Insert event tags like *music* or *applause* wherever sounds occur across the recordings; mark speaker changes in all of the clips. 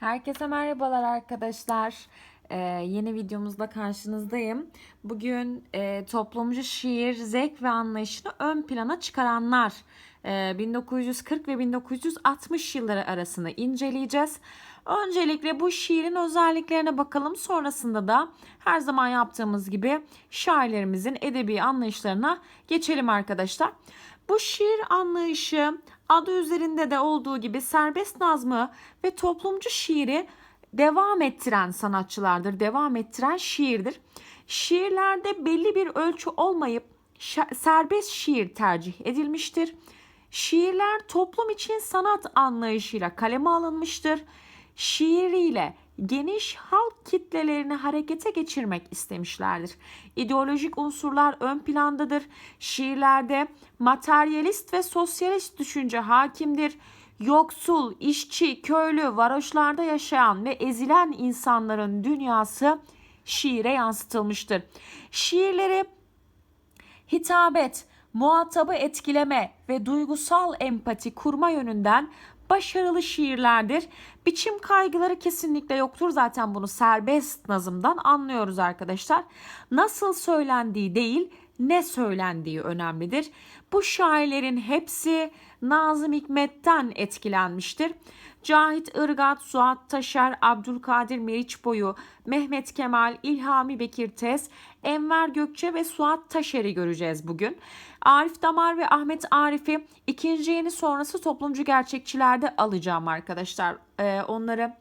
Speaker 1: Herkese merhabalar arkadaşlar. Ee, yeni videomuzda karşınızdayım. Bugün e, toplumcu şiir, zevk ve anlayışını ön plana çıkaranlar e, 1940 ve 1960 yılları arasını inceleyeceğiz. Öncelikle bu şiirin özelliklerine bakalım. Sonrasında da her zaman yaptığımız gibi şairlerimizin edebi anlayışlarına geçelim arkadaşlar. Bu şiir anlayışı adı üzerinde de olduğu gibi serbest nazmı ve toplumcu şiiri devam ettiren sanatçılardır, devam ettiren şiirdir. Şiirlerde belli bir ölçü olmayıp serbest şiir tercih edilmiştir. Şiirler toplum için sanat anlayışıyla kaleme alınmıştır. Şiiriyle geniş halk kitlelerini harekete geçirmek istemişlerdir. İdeolojik unsurlar ön plandadır. Şiirlerde materyalist ve sosyalist düşünce hakimdir. Yoksul, işçi, köylü, varoşlarda yaşayan ve ezilen insanların dünyası şiire yansıtılmıştır. Şiirleri hitabet, muhatabı etkileme ve duygusal empati kurma yönünden başarılı şiirlerdir. Biçim kaygıları kesinlikle yoktur. Zaten bunu serbest nazımdan anlıyoruz arkadaşlar. Nasıl söylendiği değil, ne söylendiği önemlidir. Bu şairlerin hepsi Nazım Hikmet'ten etkilenmiştir. Cahit Irgat, Suat Taşer, Abdülkadir Meriçboyu, Mehmet Kemal, İlhami Bekir Tez, Enver Gökçe ve Suat Taşer'i göreceğiz bugün. Arif Damar ve Ahmet Arif'i ikinci yeni sonrası toplumcu gerçekçilerde alacağım arkadaşlar. Ee, onları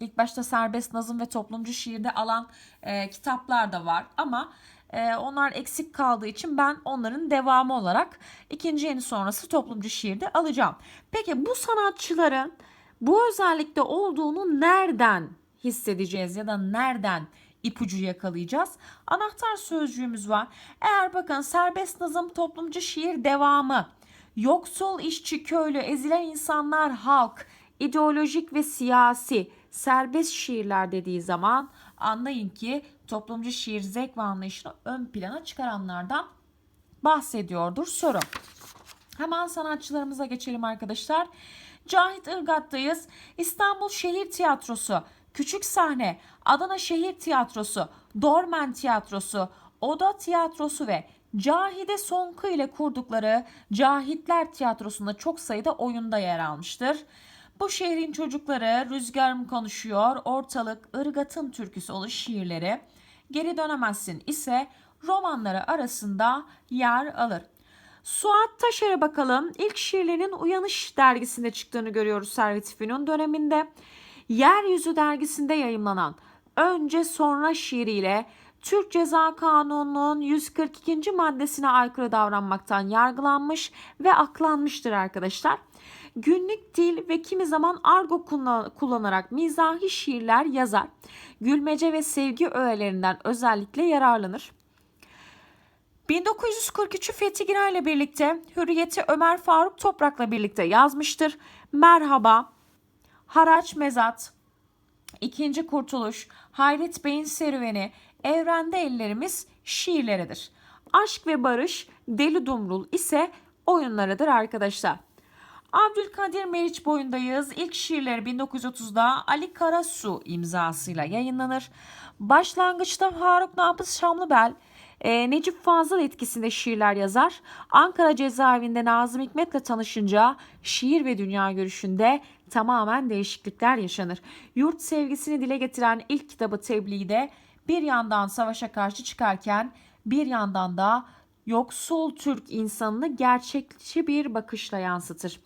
Speaker 1: ilk başta serbest nazım ve toplumcu şiirde alan e, kitaplar da var ama e, onlar eksik kaldığı için ben onların devamı olarak ikinci yeni sonrası toplumcu şiirde alacağım. Peki bu sanatçıların bu özellikle olduğunu nereden hissedeceğiz ya da nereden ipucu yakalayacağız? Anahtar sözcüğümüz var. Eğer bakın serbest nazım toplumcu şiir devamı, yoksul işçi köylü ezilen insanlar halk, ideolojik ve siyasi serbest şiirler dediği zaman anlayın ki toplumcu şiir zevk ve anlayışını ön plana çıkaranlardan bahsediyordur soru. Hemen sanatçılarımıza geçelim arkadaşlar. Cahit Irgat'tayız. İstanbul Şehir Tiyatrosu, Küçük Sahne, Adana Şehir Tiyatrosu, Dormen Tiyatrosu, Oda Tiyatrosu ve Cahide Sonku ile kurdukları Cahitler Tiyatrosu'nda çok sayıda oyunda yer almıştır. Bu şehrin çocukları Rüzgarım Konuşuyor, Ortalık, Irgat'ın Türküsü oluş şiirleri, Geri Dönemezsin ise romanları arasında yer alır. Suat Taşer'e bakalım. İlk şiirlerinin Uyanış dergisinde çıktığını görüyoruz Servet Fünun döneminde. Yeryüzü dergisinde yayımlanan Önce Sonra şiiriyle Türk Ceza Kanunu'nun 142. maddesine aykırı davranmaktan yargılanmış ve aklanmıştır arkadaşlar. Günlük dil ve kimi zaman argo kullanarak mizahi şiirler yazar. Gülmece ve sevgi öğelerinden özellikle yararlanır. 1943'ü Fethi Giray ile birlikte Hürriyet'i Ömer Faruk Toprak'la birlikte yazmıştır. Merhaba, Haraç Mezat, İkinci Kurtuluş, Hayret Bey'in Serüveni, Evrende Ellerimiz şiirleridir. Aşk ve Barış, Deli Dumrul ise oyunlarıdır arkadaşlar. Abdülkadir Meriç boyundayız. İlk şiirleri 1930'da Ali Karasu imzasıyla yayınlanır. Başlangıçta Faruk Nabız Şamlıbel, e, Necip Fazıl etkisinde şiirler yazar. Ankara cezaevinde Nazım Hikmet'le tanışınca şiir ve dünya görüşünde tamamen değişiklikler yaşanır. Yurt sevgisini dile getiren ilk kitabı Tebliğ'de bir yandan savaşa karşı çıkarken bir yandan da yoksul Türk insanını gerçekçi bir bakışla yansıtır.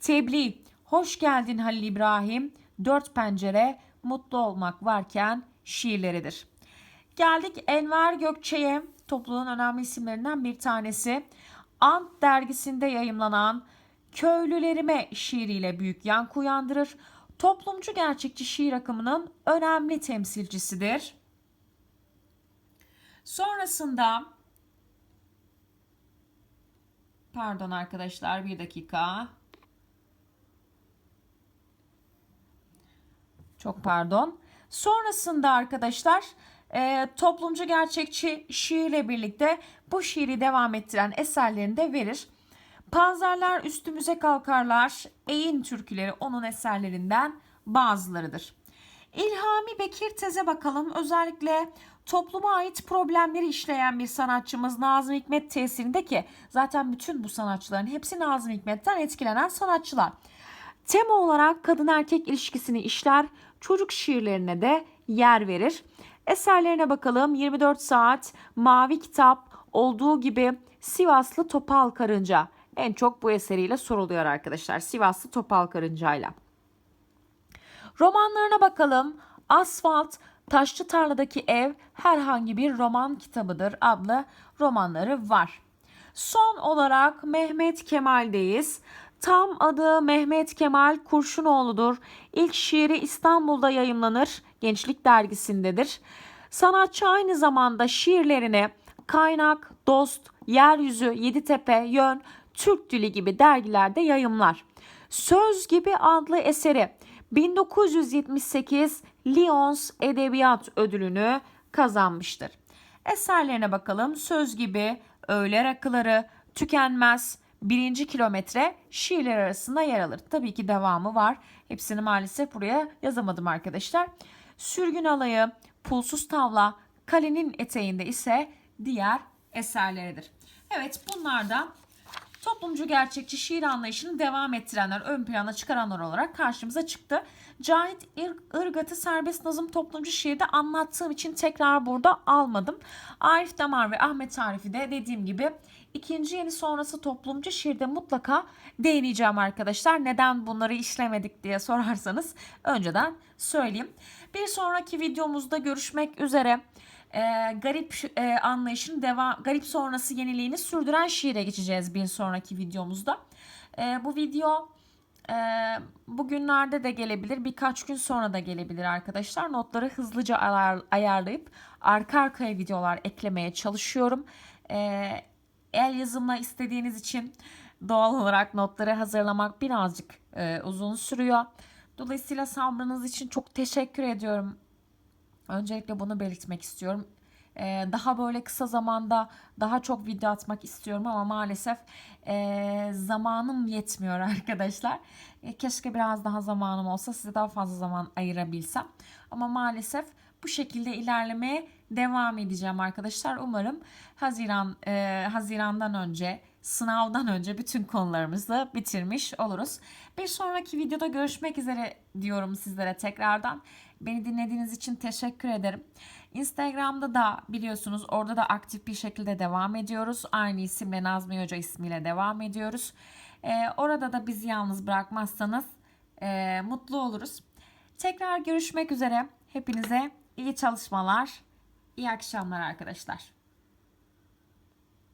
Speaker 1: Tebliğ, hoş geldin Halil İbrahim, dört pencere, mutlu olmak varken şiirleridir. Geldik Enver Gökçe'ye, topluluğun önemli isimlerinden bir tanesi. Ant dergisinde yayımlanan Köylülerime şiiriyle büyük yankı uyandırır. Toplumcu gerçekçi şiir akımının önemli temsilcisidir. Sonrasında Pardon arkadaşlar bir dakika. Çok pardon. Sonrasında arkadaşlar e, toplumcu gerçekçi şiirle birlikte bu şiiri devam ettiren eserlerini de verir. Panzerler üstümüze kalkarlar. Eğin türküleri onun eserlerinden bazılarıdır. İlhami Bekir Tez'e bakalım. Özellikle topluma ait problemleri işleyen bir sanatçımız Nazım Hikmet tesirinde ki zaten bütün bu sanatçıların hepsi Nazım Hikmet'ten etkilenen sanatçılar. Tema olarak kadın erkek ilişkisini işler, çocuk şiirlerine de yer verir. Eserlerine bakalım 24 saat, Mavi Kitap, olduğu gibi Sivaslı Topal Karınca. En çok bu eseriyle soruluyor arkadaşlar. Sivaslı Topal Karınca'yla. Romanlarına bakalım. Asfalt, Taşçı Tarladaki Ev herhangi bir roman kitabıdır adlı romanları var. Son olarak Mehmet Kemal'deyiz. Tam adı Mehmet Kemal Kurşunoğlu'dur. İlk şiiri İstanbul'da yayımlanır. Gençlik dergisindedir. Sanatçı aynı zamanda şiirlerini Kaynak, Dost, Yeryüzü, Yeditepe, Yön, Türk Dili gibi dergilerde yayımlar. Söz gibi adlı eseri 1978 Lyons Edebiyat Ödülünü kazanmıştır. Eserlerine bakalım. Söz gibi, Öğle Rakıları, Tükenmez, Birinci Kilometre şiirler arasında yer alır. Tabii ki devamı var. Hepsini maalesef buraya yazamadım arkadaşlar. Sürgün Alayı, Pulsuz Tavla, Kalenin Eteğinde ise diğer eserleridir. Evet bunlar da toplumcu gerçekçi şiir anlayışını devam ettirenler, ön plana çıkaranlar olarak karşımıza çıktı. Cahit Ir- Irgat'ı serbest nazım toplumcu şiirde anlattığım için tekrar burada almadım. Arif Damar ve Ahmet Arif'i de dediğim gibi ikinci yeni sonrası toplumcu şiirde mutlaka değineceğim arkadaşlar. Neden bunları işlemedik diye sorarsanız önceden söyleyeyim. Bir sonraki videomuzda görüşmek üzere e, garip e, anlayışın devam garip sonrası yeniliğini sürdüren şiire geçeceğiz bir sonraki videomuzda. E, bu video e, bugünlerde de gelebilir, birkaç gün sonra da gelebilir arkadaşlar. Notları hızlıca ayar, ayarlayıp arka arkaya videolar eklemeye çalışıyorum. E, el yazımla istediğiniz için doğal olarak notları hazırlamak birazcık e, uzun sürüyor. Dolayısıyla sabrınız için çok teşekkür ediyorum. Öncelikle bunu belirtmek istiyorum. Ee, daha böyle kısa zamanda daha çok video atmak istiyorum ama maalesef e, zamanım yetmiyor *laughs* arkadaşlar. E, keşke biraz daha zamanım olsa size daha fazla zaman ayırabilsem. Ama maalesef bu şekilde ilerlemeye devam edeceğim arkadaşlar. Umarım Haziran e, Haziran'dan önce sınavdan önce bütün konularımızı bitirmiş oluruz. Bir sonraki videoda görüşmek üzere diyorum sizlere tekrardan. Beni dinlediğiniz için teşekkür ederim. Instagram'da da biliyorsunuz orada da aktif bir şekilde devam ediyoruz. Aynı isimle Nazmi Hoca ismiyle devam ediyoruz. Ee, orada da bizi yalnız bırakmazsanız e, mutlu oluruz. Tekrar görüşmek üzere. Hepinize iyi çalışmalar, iyi akşamlar arkadaşlar.